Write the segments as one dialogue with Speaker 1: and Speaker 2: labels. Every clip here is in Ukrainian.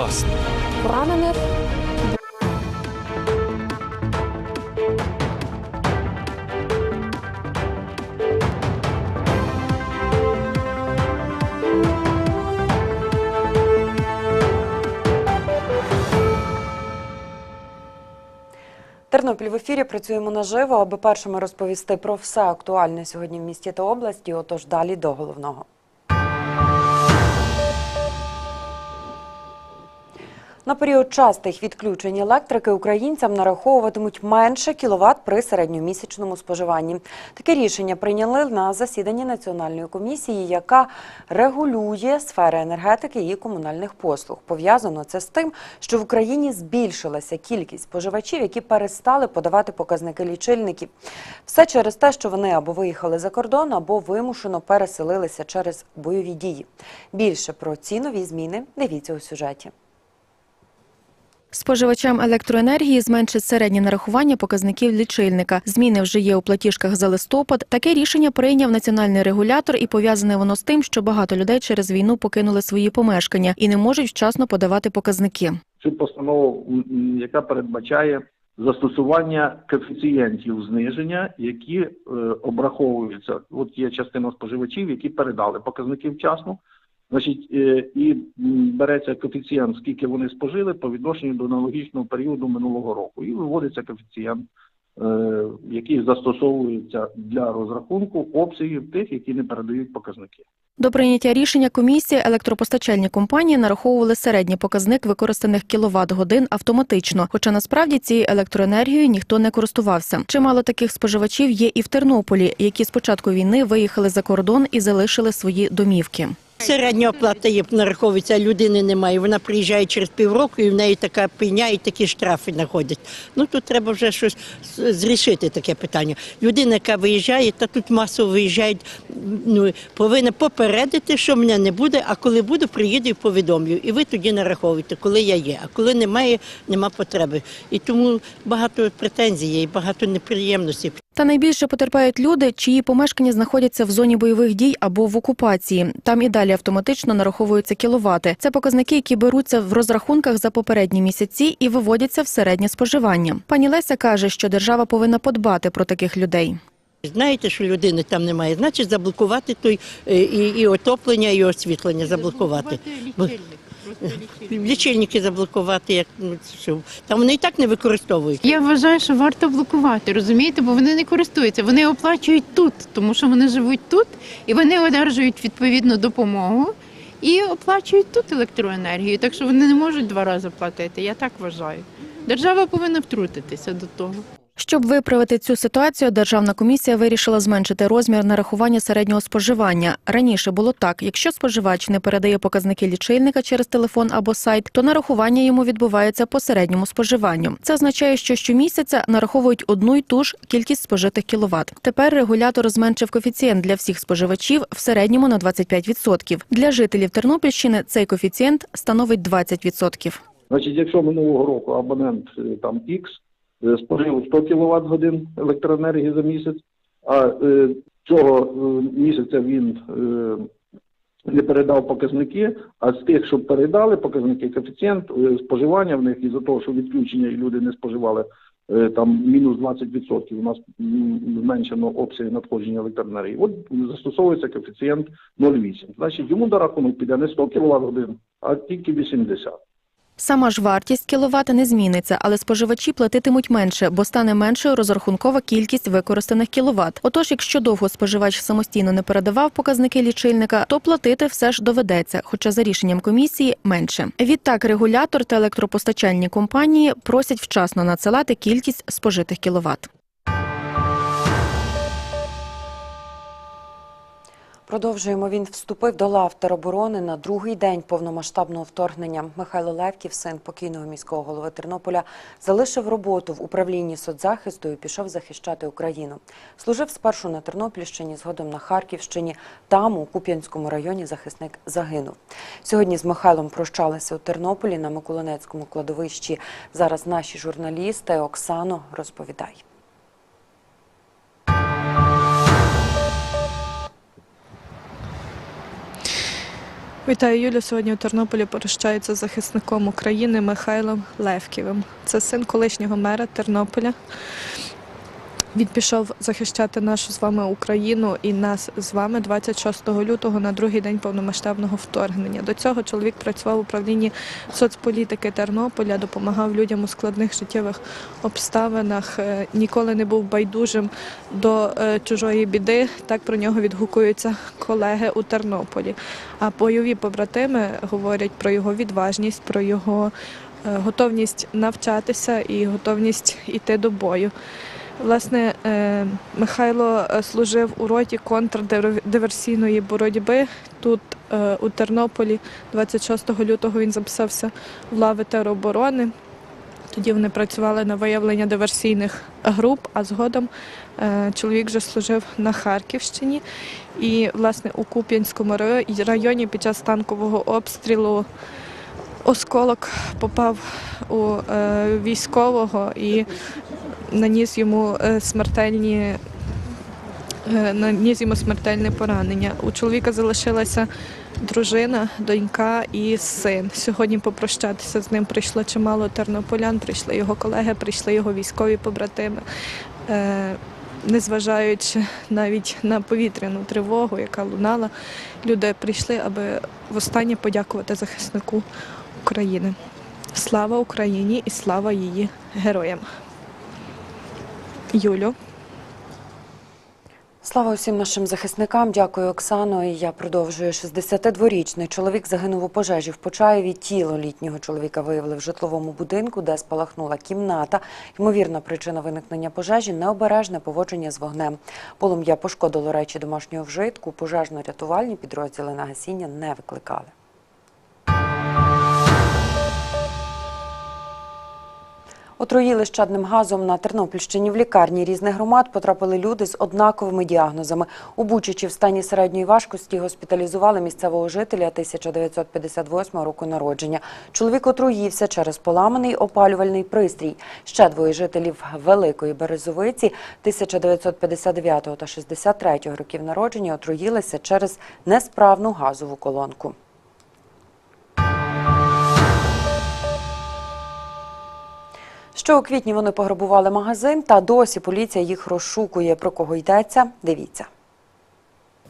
Speaker 1: власне.
Speaker 2: Поранених
Speaker 3: Тернопіль в ефірі працюємо наживо, аби першими розповісти про все актуальне сьогодні в місті та області. Отож, далі до головного. На період частих відключень електрики українцям нараховуватимуть менше кіловат при середньомісячному споживанні. Таке рішення прийняли на засіданні національної комісії, яка регулює сфери енергетики і комунальних послуг. Пов'язано це з тим, що в Україні збільшилася кількість споживачів, які перестали подавати показники лічильників. Все через те, що вони або виїхали за кордон, або вимушено переселилися через бойові дії. Більше про ці нові зміни дивіться у сюжеті.
Speaker 4: Споживачам електроенергії зменшить середнє нарахування показників лічильника. Зміни вже є у платіжках за листопад. Таке рішення прийняв національний регулятор, і пов'язане воно з тим, що багато людей через війну покинули свої помешкання і не можуть вчасно подавати показники.
Speaker 5: цю постанову, яка передбачає застосування коефіцієнтів зниження, які е, обраховуються. От є частина споживачів, які передали показники вчасно. Значить, е, і береться коефіцієнт, скільки вони спожили по відношенню до аналогічного періоду минулого року, і виводиться коефіцієнт, е, який застосовується для розрахунку обсягів тих, які не передають показники.
Speaker 4: До прийняття рішення комісії електропостачальні компанії нараховували середній показник використаних кіловат-годин автоматично, хоча насправді цією електроенергією ніхто не користувався. Чимало таких споживачів є і в Тернополі, які з початку війни виїхали за кордон і залишили свої домівки.
Speaker 6: Середня оплата є нараховується, а людини немає. Вона приїжджає через півроку і в неї така пеня і такі штрафи знаходять. Ну тут треба вже щось зрішити таке питання. Людина, яка виїжджає, та тут масово виїжджають, ну повинна попередити, що мене не буде. А коли буду, приїду і повідомлю. І ви тоді нараховуєте, коли я є. А коли немає, нема потреби. І тому багато претензій є, і багато неприємностей.
Speaker 4: Та найбільше потерпають люди, чиї помешкання знаходяться в зоні бойових дій або в окупації. Там і далі автоматично нараховуються кіловати. Це показники, які беруться в розрахунках за попередні місяці і виводяться в середнє споживання. Пані Леся каже, що держава повинна подбати про таких людей.
Speaker 6: Знаєте, що людини там немає, значить заблокувати той е, і, і отоплення, і освітлення заблокувати. Лічильники заблокувати, як ну, там вони і так не використовують.
Speaker 7: Я вважаю, що варто блокувати, розумієте, бо вони не користуються. Вони оплачують тут, тому що вони живуть тут і вони одержують відповідну допомогу і оплачують тут електроенергію. Так що вони не можуть два рази платити. Я так вважаю. Держава повинна втрутитися до того.
Speaker 4: Щоб виправити цю ситуацію, державна комісія вирішила зменшити розмір нарахування середнього споживання. Раніше було так: якщо споживач не передає показники лічильника через телефон або сайт, то нарахування йому відбувається по середньому споживанню. Це означає, що щомісяця нараховують одну й ту ж кількість спожитих кіловат. Тепер регулятор зменшив коефіцієнт для всіх споживачів в середньому на 25%. Для жителів Тернопільщини цей коефіцієнт становить 20%.
Speaker 5: Значить, якщо минулого року абонент е, там е, спожив 100 кВт годин електроенергії за місяць, а е, цього е, місяця він е, не передав показники, а з тих, що передали показники, коефіцієнт е, споживання в них із-за того, що відключення і люди не споживали е, там мінус 20%, у нас зменшено обсяги надходження електроенергії. От застосовується коефіцієнт 0,8. Значить, йому до рахунок піде не 100 кВт годин, а тільки 80.
Speaker 4: Сама ж вартість кіловата не зміниться, але споживачі платитимуть менше, бо стане меншою розрахункова кількість використаних кіловат. Отож, якщо довго споживач самостійно не передавав показники лічильника, то платити все ж доведеться, хоча за рішенням комісії менше. Відтак регулятор та електропостачальні компанії просять вчасно надсилати кількість спожитих кіловат.
Speaker 3: Продовжуємо. Він вступив до лав тероборони на другий день повномасштабного вторгнення. Михайло Левків, син покійного міського голови Тернополя, залишив роботу в управлінні соцзахисту і пішов захищати Україну. Служив спершу на Тернопільщині, згодом на Харківщині. Там, у Куп'янському районі, захисник загинув. Сьогодні з Михайлом прощалися у Тернополі на Миколинецькому кладовищі. Зараз наші журналісти Оксано розповідай.
Speaker 1: – Вітаю Юлю. Сьогодні у Тернополі прощаються захисником України Михайлом Левківим. Це син колишнього мера Тернополя. Він пішов захищати нашу з вами Україну і нас з вами 26 лютого на другий день повномасштабного вторгнення. До цього чоловік працював в управлінні соцполітики Тернополя, допомагав людям у складних життєвих обставинах. е, Ніколи не був байдужим до е, чужої біди. Так про нього відгукуються колеги у Тернополі. А бойові побратими говорять про його відважність, про його е, готовність навчатися і готовність йти до бою. Власне, е, Михайло е, служив у роті контрдиверсійної боротьби тут, е, у Тернополі. 26 лютого він записався в лави тероборони. Тоді вони працювали на виявлення диверсійних груп, а згодом чоловік вже служив на Харківщині. І, власне, у Куп'янському районі під час танкового обстрілу осколок попав у військового і наніс йому е, смертельні. е, Наніс йому смертельне поранення. У чоловіка залишилася дружина, донька і син. Сьогодні попрощатися з ним прийшло чимало тернополян, прийшли його колеги, прийшли його військові побратими. Е, Незважаючи навіть на повітряну тривогу, яка лунала, люди прийшли, аби востаннє подякувати захиснику України. Слава Україні і слава її героям. Юлю.
Speaker 3: Слава усім нашим захисникам. Дякую, Оксано. І я продовжую. 62-річний чоловік загинув у пожежі в Почаєві. Тіло літнього чоловіка виявили в житловому будинку, де спалахнула кімната. Ймовірна причина виникнення пожежі необережне поводження з вогнем. Полум'я пошкодило речі домашнього вжитку. Пожежно-рятувальні підрозділи на гасіння не викликали. Отруїли щадним газом на Тернопільщині в лікарні різних громад потрапили люди з однаковими діагнозами. У Бучичі в стані середньої важкості госпіталізували місцевого жителя 1958 року народження. Чоловік отруївся через поламаний опалювальний пристрій. Ще двоє жителів Великої Березовиці 1959 та 63 років народження отруїлися через несправну газову колонку. Що у квітні вони пограбували магазин, та досі поліція їх розшукує. Про кого йдеться? Дивіться.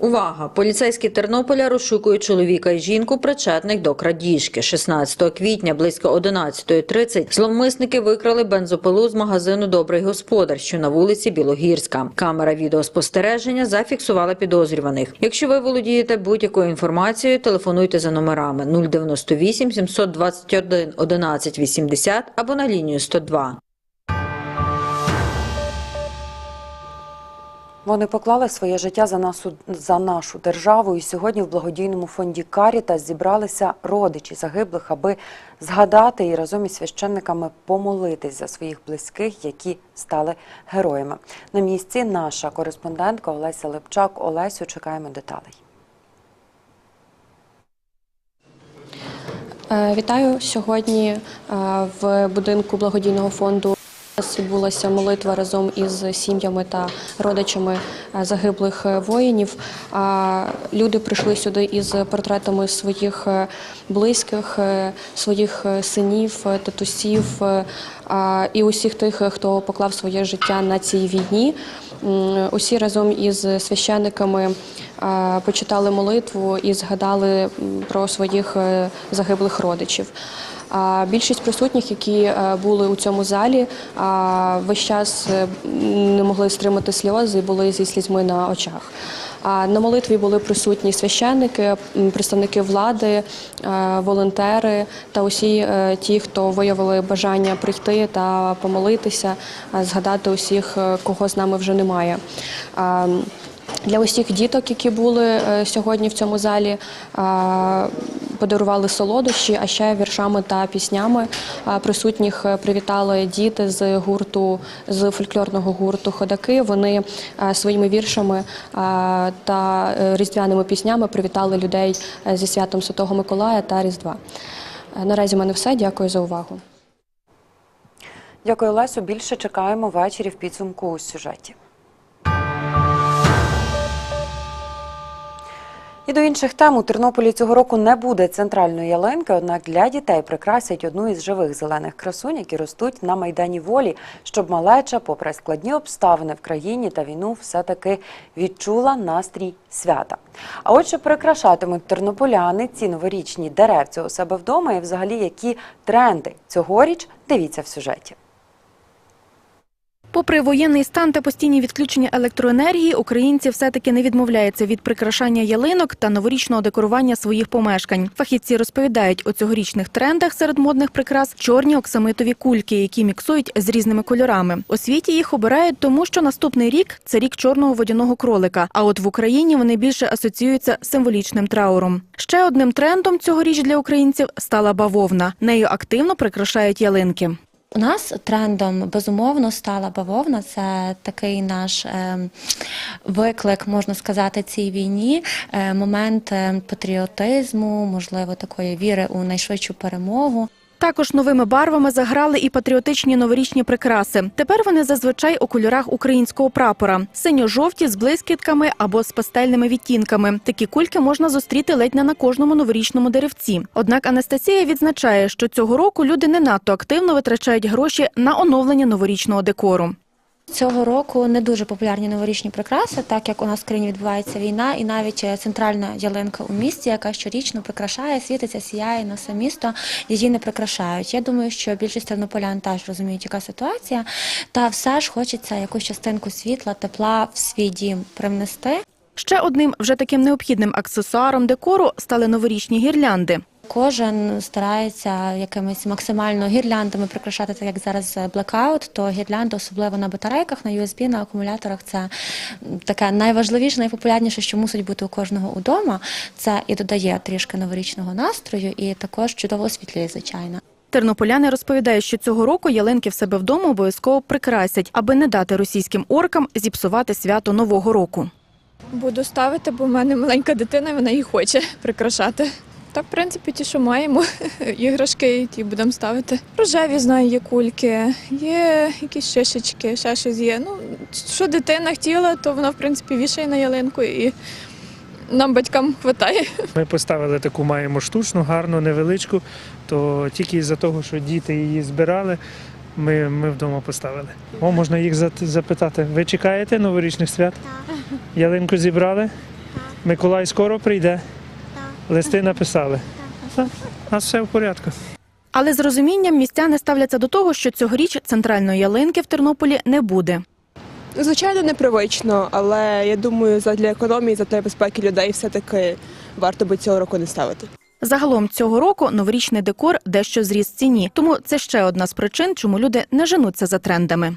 Speaker 2: Увага! Поліцейські Тернополя розшукують чоловіка і жінку, причетних до крадіжки. 16 квітня близько 11.30 зловмисники викрали бензопилу з магазину Добрий господар, що на вулиці Білогірська. Камера відеоспостереження зафіксувала підозрюваних. Якщо ви володієте будь-якою інформацією, телефонуйте за номерами 098 721 11 80 або на лінію 102.
Speaker 3: Вони поклали своє життя за нашу, за нашу державу. І сьогодні в благодійному фонді Карітас зібралися родичі загиблих, аби згадати і разом із священниками помолитись за своїх близьких, які стали героями. На місці наша кореспондентка Олеся Лепчак. Олесю, чекаємо деталей.
Speaker 8: Е, Вітаю сьогодні е, в будинку благодійного фонду. Відбулася молитва разом із сім'ями та родичами е, загиблих е, воїнів. Люди прийшли сюди із портретами своїх е, близьких, своїх синів, татусів і усіх тих, хто поклав своє життя на цій війні. Усі разом із священниками почитали молитву і згадали про своїх загиблих родичів. Більшість присутніх, які е, були у цьому залі, весь час е, не могли стримати сльози і були зі слізьми на очах. На молитві були присутні священники, представники влади, е, волонтери та усі е, ті, хто виявили бажання прийти та помолитися, е, згадати усіх, е, кого з нами вже немає. Для усіх діток, які були е, сьогодні в цьому залі, подарували солодощі, а ще віршами та піснями присутніх е, привітали діти з гурту з фольклорного гурту Ходаки. Вони е, своїми віршами та різдвяними піснями привітали людей зі святом Святого Миколая та Різдва. Наразі в мене все. Дякую за увагу.
Speaker 3: Дякую, Олесю. Більше чекаємо ввечері в підсумку у сюжеті. І до інших тем у Тернополі цього року не буде центральної ялинки, однак для дітей прикрасять одну із живих зелених красунь, які ростуть на майдані волі, щоб малеча, попри складні обставини в країні та війну, все-таки відчула настрій свята. А отже, прикрашатимуть тернополяни ці новорічні деревця у себе вдома і взагалі які тренди цьогоріч дивіться в сюжеті.
Speaker 4: Попри воєнний стан та постійні відключення електроенергії, українці все-таки не відмовляються від прикрашання ялинок та новорічного декорування своїх помешкань. Фахівці розповідають, у цьогорічних трендах серед модних прикрас чорні оксамитові кульки, які міксують з різними кольорами. У світі їх обирають, тому що наступний рік це рік чорного водяного кролика. А от в Україні вони більше асоціюються з символічним трауром. Ще одним трендом цьогоріч для українців стала бавовна. Нею активно прикрашають ялинки.
Speaker 9: У нас трендом безумовно стала бавовна. Це такий наш е, виклик, можна сказати, цій війні. Е, момент е, патріотизму, можливо, такої віри у найшвидшу перемогу.
Speaker 4: Також новими барвами заграли і патріотичні новорічні прикраси. Тепер вони зазвичай у кольорах українського прапора: синьо-жовті з блискітками або з пастельними відтінками. Такі кульки можна зустріти ледь не на кожному новорічному деревці. Однак Анастасія відзначає, що цього року люди не надто активно витрачають гроші на оновлення новорічного декору.
Speaker 9: Цього року не дуже популярні новорічні прикраси, так як у нас в країні відбувається війна, і навіть е, центральна ялинка у місті, яка щорічно прикрашає, світиться, сіяє на все місто, її не прикрашають. Я думаю, що більшість тернополян теж розуміють, яка ситуація, та все ж хочеться якусь частинку світла, тепла в свій дім привнести.
Speaker 4: Ще одним вже таким необхідним аксесуаром декору стали новорічні гірлянди.
Speaker 9: Кожен старається якимись максимально гірляндами прикрашати, так як зараз блекаут, то гірлянди, особливо на батарейках, на USB, на акумуляторах, це таке найважливіше, найпопулярніше, що мусить бути у кожного удома. Це і додає трішки новорічного настрою, і також чудово освітлює, звичайно.
Speaker 4: Тернополяни розповідають, що цього року ялинки в себе вдома обов'язково прикрасять, аби не дати російським оркам зіпсувати свято Нового року.
Speaker 1: Буду ставити, бо в мене маленька дитина, і вона її хоче прикрашати. Та, в принципі, ті, що маємо, іграшки, ті будемо ставити. Рожеві знаю, є кульки, є якісь шишечки, ще щось є. Ну, що дитина хотіла, то вона, в принципі, вішає на ялинку і нам, батькам, вистачає.
Speaker 10: Ми поставили таку маємо штучну, гарну, невеличку, то тільки з-за того, що діти її збирали, ми, ми вдома поставили. О, можна їх запитати. Ви чекаєте новорічних свят? Так. Ялинку зібрали? Так. Миколай скоро прийде? Листи написали? Так. У нас все в порядку.
Speaker 4: Але з розумінням містяни ставляться до того, що цьогоріч центральної ялинки в Тернополі не буде.
Speaker 11: Звичайно, непривично, але я думаю, задля економії, задля безпеки людей все-таки варто би цього року не ставити.
Speaker 4: Загалом цього року новорічний декор дещо зріс в ціні, тому це ще одна з причин, чому люди не женуться за трендами.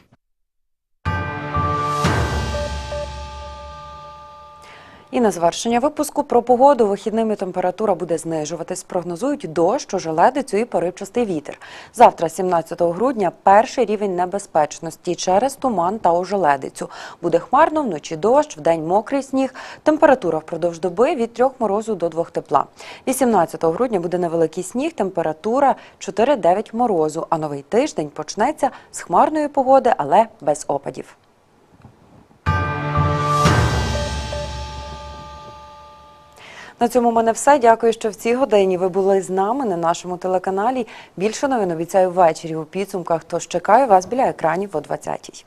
Speaker 3: І на завершення випуску про погоду вихідними температура буде знижуватись. Прогнозують дощ, ожеледицю і поривчастий вітер. Завтра, 17 грудня, перший рівень небезпечності через туман та ожеледицю. Буде хмарно, вночі дощ, вдень мокрий сніг. Температура впродовж доби від 3 морозу до 2 тепла. 18 грудня буде невеликий сніг, температура 4-9 морозу. А новий тиждень почнеться з хмарної погоди, але без опадів. На цьому в мене все. Дякую, що в цій годині ви були з нами на нашому телеканалі. Більше новин обіцяю ввечері у підсумках. Тож чекаю вас біля екранів о 20-й.